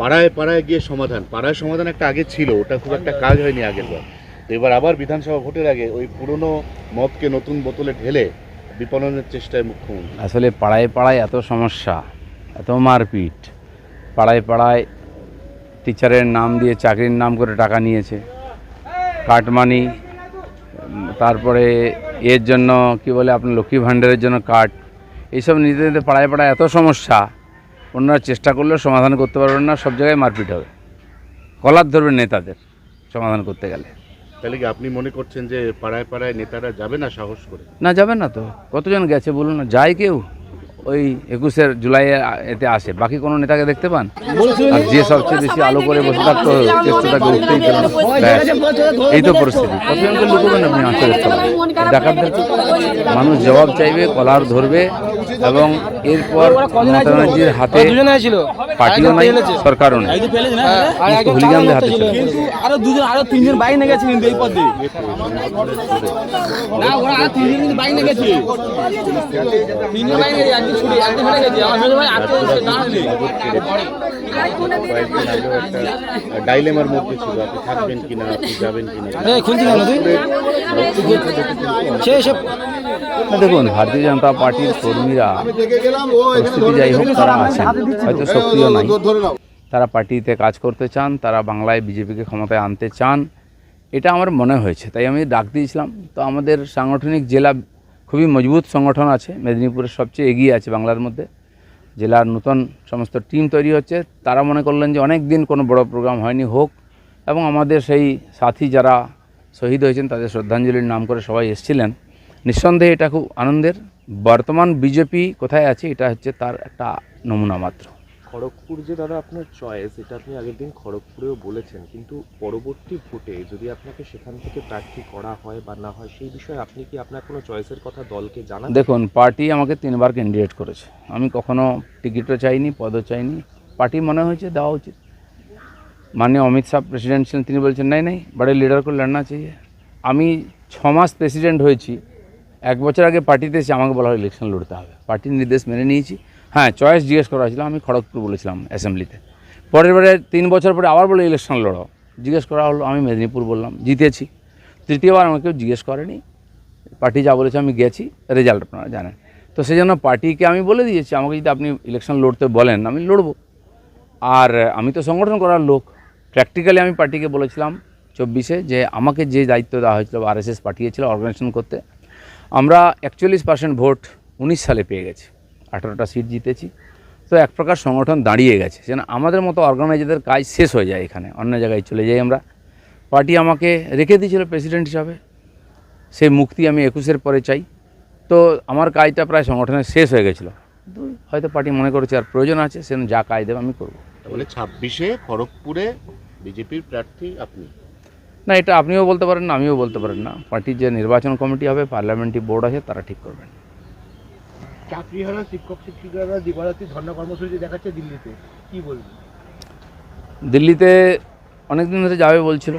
পাড়ায় পাড়ায় গিয়ে সমাধান। পাড়ায় সমাধান একটা আগে ছিল, ওটা খুব একটা কাজ হয়নি আগের বার। তো এবার আবার বিধানসভা ভোটের আগে ওই পুরনো মদকে নতুন বোতলে ঢেলে বিপণনের চেষ্টায় মুখ্যমন্ত্রী। আসলে পাড়ায় পাড়ায় এত সমস্যা, এত মারপিট। পাড়ায় পাড়ায় টিচারের নাম দিয়ে চাকরির নাম করে টাকা নিয়েছে। কাটমানি, তারপরে এর জন্য কি বলে আপনার লক্ষ্মী ভাণ্ডারের জন্য কাট। এইসব নিতে নিতে পাড়ায় পাড়ায় এত সমস্যা। ওনারা চেষ্টা করলেও সমাধান করতে পারবেন না সব জায়গায় মারপিট হবে। কলার ধরবেন নেতাদের সমাধান করতে গেলে। তাহলে কি আপনি মনে করছেন যে পাড়ায় পাড়ায় নেতারা যাবে না সাহস করে? না যাবে না তো। কতজন গেছে বলুন না? যায় কেউ। ওই একুশের জুলাইয়ে এতে আসে। বাকি কোনো নেতাকে দেখতে পান? আর যে সবচেয়ে বেশি আলো করে বসে থাকতো চেষ্টাটাকে উঠতেই পেল এই তো পরিস্থিতি। কতজনকে লুকোবেন আপনি ডাকাতদের মানুষ জবাব চাইবে কলার ধরবে এবং এরপর মমতা ব্যানার্জির হাতে পার্টিও নাই সরকারও নেই। সমস্ত হুলিগানদের হাতে চলে আরও দুজন আরও তিনজন বাইক নিয়ে গেছে কিন্তু এই পথে না ওরা আরও তিনজন বাইক নিয়ে গেছে। তিনজন বাইক নিয়ে ডাইলেমার মধ্যে ছিল আপনি থাকবেন কিনা আপনি যাবেন কিনা? খুলছি না দেখুন ভারতীয় জনতা পার্টির কর্মীরা পরিস্থিতি যাই হোক তারা আছেন। হয়তো সক্রিয় নাই। তারা পার্টিতে কাজ করতে চান তারা বাংলায় বিজেপিকে ক্ষমতায় আনতে চান। এটা আমার মনে হয়েছে তাই আমি ডাক দিয়েছিলাম। তো আমাদের সাংগঠনিক জেলা খুবই মজবুত সংগঠন আছে, মেদিনীপুরের সবচেয়ে এগিয়ে আছে বাংলার মধ্যে। জেলার নতুন সমস্ত টিম তৈরি হচ্ছে। তারা মনে করলেন যে অনেক দিন কোনো বড় প্রোগ্রাম হয়নি হোক এবং আমাদের সেই সাথী যারা শহীদ হয়েছেন তাদের শ্রদ্ধাঞ্জলির নাম করে সবাই এসেছিলেন। নিঃসন্দেহে এটা খুব আনন্দের। বর্তমান বিজেপি কোথায় আছে? এটা হচ্ছে তার একটা নমুনা মাত্র। খড়গপুর যে দাদা আপনার চয়েস এটা আপনি আগের দিন খড়গপুরেও বলেছেন। কিন্তু পরবর্তী ভোটে যদি আপনাকে সেখান থেকে প্রার্থী করা হয় বা না হয়, সেই বিষয়ে আপনি কি আপনার কোনো চয়েসের কথা দলকে জানান? দেখুন, পার্টি আমাকে তিনবার ক্যান্ডিডেট করেছে। আমি কখনো টিকিটও চাইনি, পদও চাইনি। পার্টি মনে হয়েছে, দেওয়া উচিত। মাননীয় অমিত শাহ প্রেসিডেন্ট ছিলেন, তিনি বলছেন, নাই নাই বড়ে লিডার করে লড়না চাইয়ে। আমি ছ মাস প্রেসিডেন্ট হয়েছি, এক বছর আগে পার্টিতে এসে আমাকে বলা হয় ইলেকশন লড়তে হবে। পার্টির নির্দেশ মেনে নিয়েছি। হ্যাঁ চয়েস জিজ্ঞেস করা হয়েছিল, আমি খড়গপুর বলেছিলাম অ্যাসেম্বলিতে পরের বারে তিন বছর পরে আবার বলে ইলেকশন লড়ো। জিজ্ঞেস করা হলো, আমি মেদিনীপুর বললাম, জিতেছি। তৃতীয়বার আমাকে কেউ জিজ্ঞেস করেনি। পার্টি যা বলেছে আমি গেছি রেজাল্ট আপনারা জানেন। তো সেই জন্য পার্টিকে আমি বলে দিয়েছি, আমাকে যদি আপনি ইলেকশন লড়তে বলেন, আমি লড়বো। আর আমি তো সংগঠন করার লোক। প্র্যাকটিক্যালি আমি পার্টিকে বলেছিলাম চব্বিশে যে আমাকে যে দায়িত্ব দেওয়া হয়েছিল আরএসএস পাঠিয়েছিল অর্গানাইজেশন করতে, আমরা একচল্লিশ পার্সেন্ট ভোট উনিশ সালে পেয়ে গেছি। আঠারোটা সিট জিতেছি। তো এক প্রকার সংগঠন দাঁড়িয়ে গেছে। যেন আমাদের মতো অর্গানাইজারদের কাজ শেষ হয়ে যায় এখানে। অন্য জায়গায় চলে যাই আমরা। পার্টি আমাকে রেখে দিয়েছিল প্রেসিডেন্ট হিসাবে। সেই মুক্তি আমি একুশের পরে চাই। তো আমার কাজটা প্রায় সংগঠনের শেষ হয়ে গেছিল। হয়তো পার্টি মনে করেছে আর প্রয়োজন আছে সে যা কাজ দেবে আমি করব। তাহলে ছাব্বিশে খড়গপুরে বিজেপির প্রার্থী আপনি? না এটা আপনিও বলতে পারেন না আমিও বলতে পারেন না। পার্টির যে নির্বাচন কমিটি হবে পার্লামেন্টারি বোর্ড আছে তারা ঠিক করবেন। চাকরিহারা শিক্ষক, শিক্ষিকারা ধর্ণা কর্মসূচি দেখাচ্ছে দিল্লিতে। কি বলবেন দিল্লিতে অনেক দিন ধরে যাবে বলছিল।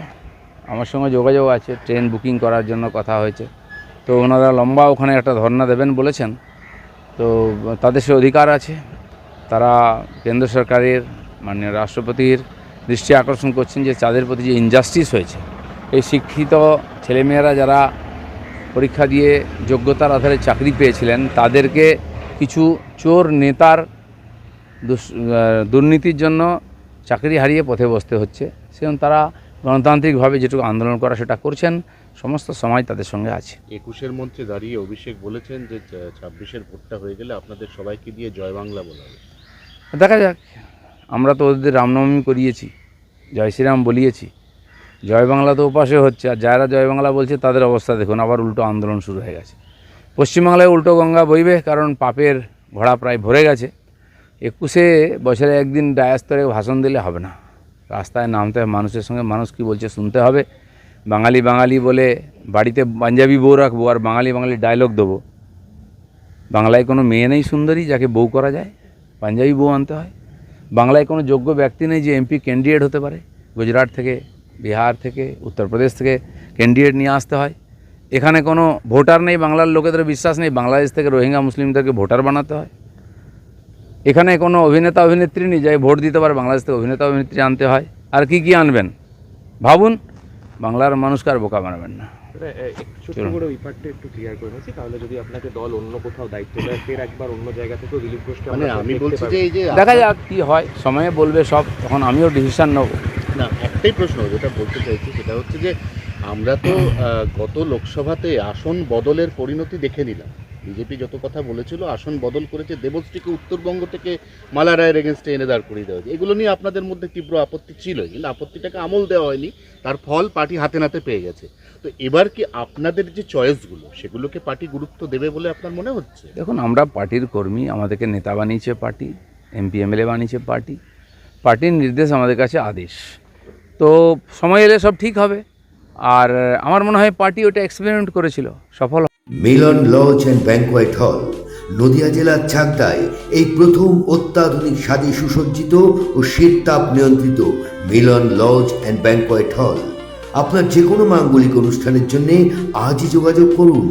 আমার সঙ্গে যোগাযোগ আছে, ট্রেন বুকিং করার জন্য কথা হয়েছে। তো ওনারা লম্বা ওখানে একটা ধর্ণা দেবেন বলেছেন। তো তাদের সে অধিকার আছে। তারা কেন্দ্র সরকারের, মাননীয় রাষ্ট্রপতির দৃষ্টি আকর্ষণ করছেন যে তাদের প্রতি যে ইনজাস্টিস হয়েছে, এই শিক্ষিত ছেলেমেয়েরা যারা পরীক্ষা দিয়ে যোগ্যতার আধারে চাকরি পেয়েছিলেন। তাদেরকে কিছু চোর নেতার দুর্নীতির জন্য চাকরি হারিয়ে পথে বসতে হচ্ছে। সেজন্য তারা গণতান্ত্রিকভাবে যেটুকু আন্দোলন করা সেটা করছেন। সমস্ত সমাজ তাদের সঙ্গে আছে। একুশের মঞ্চে দাঁড়িয়ে অভিষেক বলেছেন যে ছাব্বিশের ভোটটা হয়ে গেলে আপনাদের সবাইকে দিয়ে জয় বাংলা বলা হবে। দেখা যাক। আমরা তো ওদের রামনবমী করিয়েছি জয় শ্রীরাম বলিয়েছি। জয় বাংলা তো উপাসে হচ্ছে, আর যারা জয় বাংলা বলছে তাদের অবস্থা দেখুন, আবার উল্টো আন্দোলন শুরু হয়ে গেছে। পশ্চিমবাংলায় উল্টো গঙ্গা বইবে, কারণ পাপের ঘোড়া প্রায় ভরে গেছে। একুশে বছরে একদিন ডায়াস্তরে ভাষণ দিলে হবে না। রাস্তায় নামতে মানুষের সঙ্গে, মানুষ কি বলছে শুনতে হবে। বাঙালি বাঙালি বলে বাড়িতে পাঞ্জাবি বউ রাখব, আর বাঙালি বাঙালি ডায়লগ দেবো। বাংলায় কোনো মেয়ে নেই সুন্দরী যাকে বউ করা যায়, পাঞ্জাবি বউ আনতে হয়। বাংলায় কোনো যোগ্য ব্যক্তি নেই যে এমপি ক্যান্ডিডেট হতে পারে। গুজরাট থেকে বিহার থেকে উত্তরপ্রদেশ থেকে ক্যান্ডিডেট নিয়ে আসতে হয়। এখানে কোনো ভোটার নেই বাংলার লোকেদের বিশ্বাস নেই বাংলাদেশ থেকে রোহিঙ্গা মুসলিমদেরকে ভোটার বানাতে হয়। এখানে কোনো অভিনেতা অভিনেত্রী নেই যাই ভোট দিতে পারে বাংলাদেশ থেকে অভিনেতা অভিনেত্রী আনতে হয়। আর কি কি আনবেন? ভাবুন বাংলার মানুষকে আর বোকা বানাবেন না। দাদা, এ- একটু ছোট্ট করে ওই পার্টটা একটু ক্লিয়ার করে নিচ্ছি তাহলে যদি আপনাকে দল অন্য কোথাও দায়িত্ব দেয় ফের একবার অন্য জায়গা থেকে রিলিফ ঘোষকে মানে আমি বলছি যে এই যে দেখা যাক কি হয় সময়ে বলবে সব তখন আমিও ডিসিশন নেব। না, একটাই প্রশ্ন যেটা বলতে চাইছি সেটা হচ্ছে যে আমরা তো গত লোকসভাতে আসন বদলের পরিণতি দেখে নিলাম। বিজেপি যত কথা বলেছিল, আসন বদল করেছে দেবশ্রীকে উত্তরবঙ্গ থেকে মালা রায়ের এগেনস্টে এনে দাঁড় করিয়ে দেওয়া এগুলো নিয়ে আপনাদের মধ্যে তীব্র আপত্তি ছিল কিন্তু আপত্তিটাকে আমল দেওয়া হয়নি। তার ফল পার্টি হাতে নাতে পেয়ে গেছে। তো এবার কি আপনাদের যে চয়েসগুলো সেগুলোকে পার্টি গুরুত্ব দেবে বলে আপনার মনে হচ্ছে? দেখুন, আমরা পার্টির কর্মী, আমাদেরকে নেতা বানিয়েছে পার্টি, এমপি, এমএলএ বানিয়েছে পার্টি। পার্টির নির্দেশ আমাদের কাছে আদেশ। তো সময় এলে সব ঠিক হবে। আর আমার মনে হয় পার্টি ওটা এক্সপেরিমেন্ট করেছিল, সফল মিলন লজ অ্যান্ড ব্যাংকোয়েট হল, নদিয়া জেলার চাকদায় এই প্রথম অত্যাধুনিক স্বাদে সুসজ্জিত ও শীততাপ নিয়ন্ত্রিত মিলন লজ অ্যান্ড ব্যাংকোয়েট হল। আপনার যে কোনো মাঙ্গলিক অনুষ্ঠানের জন্য আজই যোগাযোগ করুন।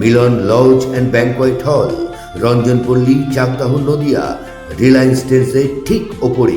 মিলন লজ অ্যান্ড ব্যাংকোয়েট হল, রঞ্জনপল্লী, চাকদাহ, নদিয়া, রিলায়েন্স ট্রেন্সের ঠিক ওপরে